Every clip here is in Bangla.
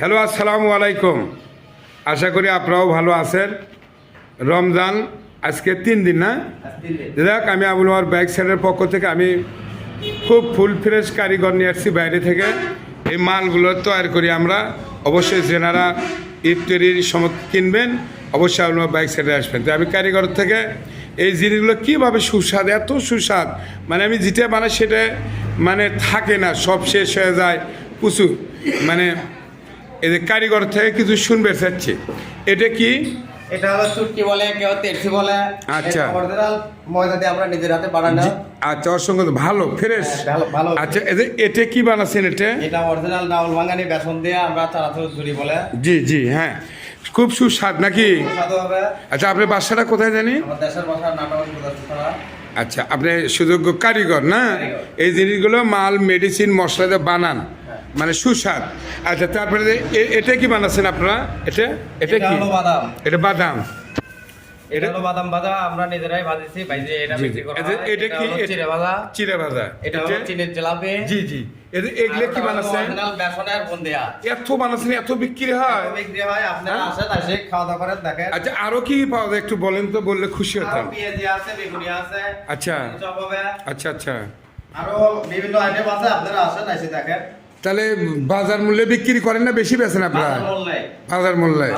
হ্যালো আসসালামু আলাইকুম। আশা করি আপনারাও ভালো আছেন। রমজান আজকে তিন দিন না? দেখ আমি আবুল আমার বাইক সেন্টারের পক্ষ থেকে আমি খুব ফুল ফ্রেশ কারিগর নিয়ে আসছি বাইরে থেকে। এই মালগুলো তৈরি করি আমরা। অবশ্যই যেনারা ইফতারির সময় কিনবেন অবশ্যই আপনার বাইক সাইডে আসবেন। তো আমি কারিগর থেকে এই জিনিসগুলো কীভাবে সুস্বাদ এত সুস্বাদ? মানে আমি যেটা বানাই সেটা মানে থাকে না সব শেষ হয়ে যায়। প্রচুর। মানে এদের কারিগর থেকে কিছু শুনবে চাচ্ছি। এটা কি? এটা হলো চুটকি বলে কেউ তেরছি বলে। আচ্ছা। অরিজিনাল ময়দা দিয়ে আমরা নিজের হাতে বানানো আচ্ছা অসংখ্য ভালো ফ্রেশ হ্যাঁ, ভালো-। আচ্ছা এদের এটা কি বানাচ্ছেন এটা? এটা অরিজিনাল ডাউল ভাঙানি বেসন দিয়ে আমরা চানাচুর ঝুরি বলে। জি জি হ্যাঁ। খুব সুস্বাদ নাকি? আচ্ছা আপনার বাসাটা কোথায় জানি? আচ্ছা আপনি সুযোগ্য কারিগর না? এই জিনিসগুলো মাল মেডিসিন মশলা দিয়ে বানান। মানে সুস্বাদ। আচ্ছা তারপরে এটা কি বানাচ্ছেন আপনারা? এটা? এটা কি? বাদাম। এটা বাদাম। এটা হলো বাদাম ভাজা আমরা নিজেরাই ভাজেছি। ভাইজে এটা বিক্রি করা এটা-। এটা এটা কি? হলো চিড়ে ভাজা। চিড়ে ভাজা। এটা হলো চিনির জিলাপি। জি জি। এটা এগুলো কি বানাচ্ছেন? অরিজিনাল বেসনের বুন্দিয়া। এত বানাচ্ছেন এত বিক্রি হয়? বিক্রি হয় আপনারা? আসেন আসে খাওয়া দাওয়া করেন দেখেন। আচ্ছা আরও কি পাওয়া যায় একটু বলেন তো বললে খুশি হতাম। পেঁয়াজি আছে বেগুনি আছে আচ্ছা। আচ্ছা আচ্ছা। আরও বিভিন্ন আইটেম আছে আপনারা আসেন এসে দেখেন। তাহলে বাজার মূল্যে বিক্রি করেন না বেশি বেছেন আপনারা? বাজার মূল্যে।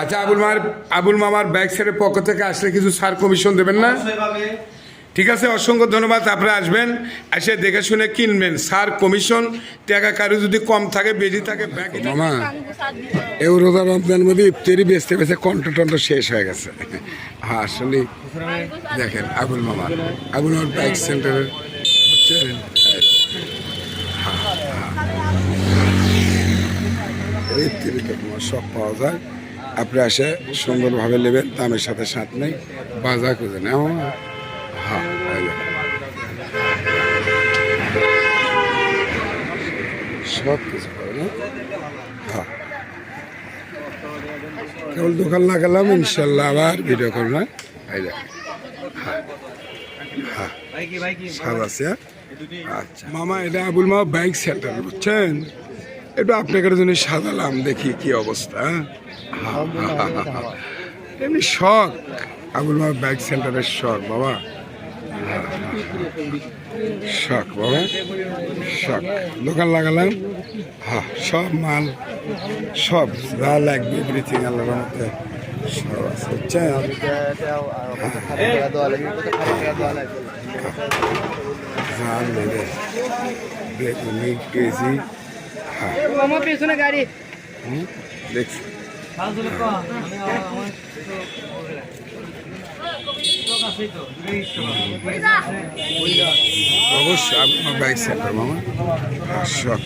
আচ্ছা আবুল মামার আবুল মামার ব্যাগ সাইডের পক্ষ থেকে আসলে কিছু সার কমিশন দেবেন না? ঠিক আছে অসংখ্য ধন্যবাদ আপনারা আসবেন এসে দেখে শুনে কিনবেন। সার কমিশন টাকা কারও যদি কম থাকে বেশি থাকে ব্যাগ মামা এই রোজা রমজানের মধ্যে ইফতারি বেচতে বেচতে টন্ঠ শেষ হয়ে গেছে। হ্যাঁ আসলে দেখেন আবুল মামা আবুল মামার বাইক সেন্টারের হ্যাঁ। ইফতারি তো তোমার সব পাওয়া যায়। আপনি আসে সুন্দরভাবে নেবেন, দামের সাথে সাথ নেই, বাজার করে নেওয়া হ্যাঁ। সব কিছু পাবে না হ্যাঁ কেবল দোকান লাগালাম ইনশাল্লাহ আবার ভিডিও করলাম দেখেন। হ্যাঁ হ্যাঁ? আচ্ছা। মামা, এটা আবুল মা বাইক সেন্টার বুঝছেন? এটা আপনাদের জন্য সাজালাম দেখি কি অবস্থা হ্যাঁ? হ্যাঁ, হ্যাঁ, হ্যাঁ, হ্যাঁ। এমনি শখ আবুল মা বাইক সেন্টারের শখ বাবা হ্যাঁ, হ্যাঁ, হ্যাঁ। শখ বাবা শখ দোকান লাগালাম হ্যাঁ সব মাল সব যা লাগবে এভরিথিং আল্লাহর সব আছে বুঝছেন জাল নেবে বেগুনি কেজি হ্যাঁ আমার পেছনে গাড়ি। দেখছি। অবশ্যই আপনার বাইক সেন্টার মামা। শখ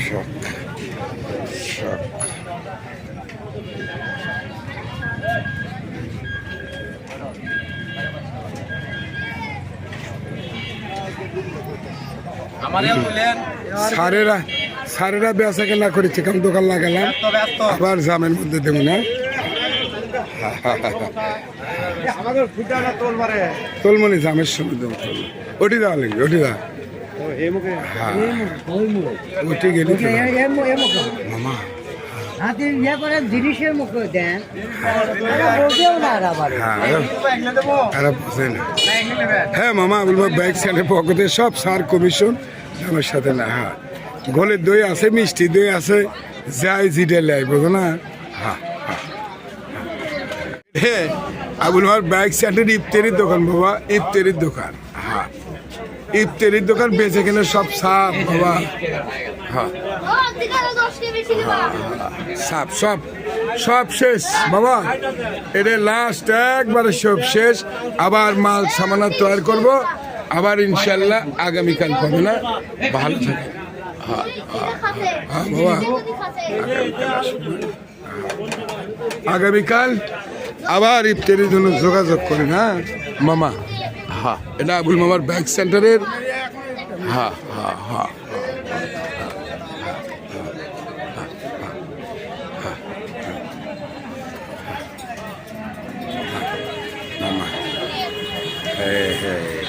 শখ শখ আমাদের বললেন সারেরা সারেরা বেচা কেনা করেছে কারণ দোকান লাগালাম। আবার জামের মধ্যে দেবো না। তোলমনি জামের সঙ্গে দেবো ওটি দেওয়া লাগবে ওটি দা হ্যাঁ। ওটি গেলি মামা। ইয়ে করে জিনিসের মুখে দেন। ওরা বোঝেও না আর আবার। হ্যাঁ। হ্যাঁ মামা বলব বাইক স্ট্যান্ডের পকেটে সব সার কমিশন আমার সাথে না হ্যাঁ। ঘোলের দই আছে, মিষ্টি দই আছে, যাই জিডে লাই বোঝো না? হ্যাঁ আবুল বাইক স্ট্যান্ডের ইফতারির দোকান, বাবা, ইফতারির দোকান হ্যাঁ ইফতারির দোকান বেঁচে কিনে সব সাপ, বাবা হ্যাঁ সাপ, সব সব শেষ, বাবা। এটা লাস্ট একবারে সব শেষ। আবার মাল সামানা তৈরি করব। আবার ইনশাল্লাহ আগামীকাল পাবে না। ভালো থাকে আগামীকাল আবার ইফতারির জন্য যোগাযোগ করি হ্যাঁ মামা। হ্যাঁ। এটা আবুল মামার ব্যাগ সেন্টারের হ্যাঁ হ্যাঁ হ্যাঁ। মামা। হ্যাঁ।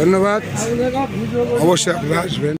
ধন্যবাদ। অবশ্যই আপনারা আসবেন।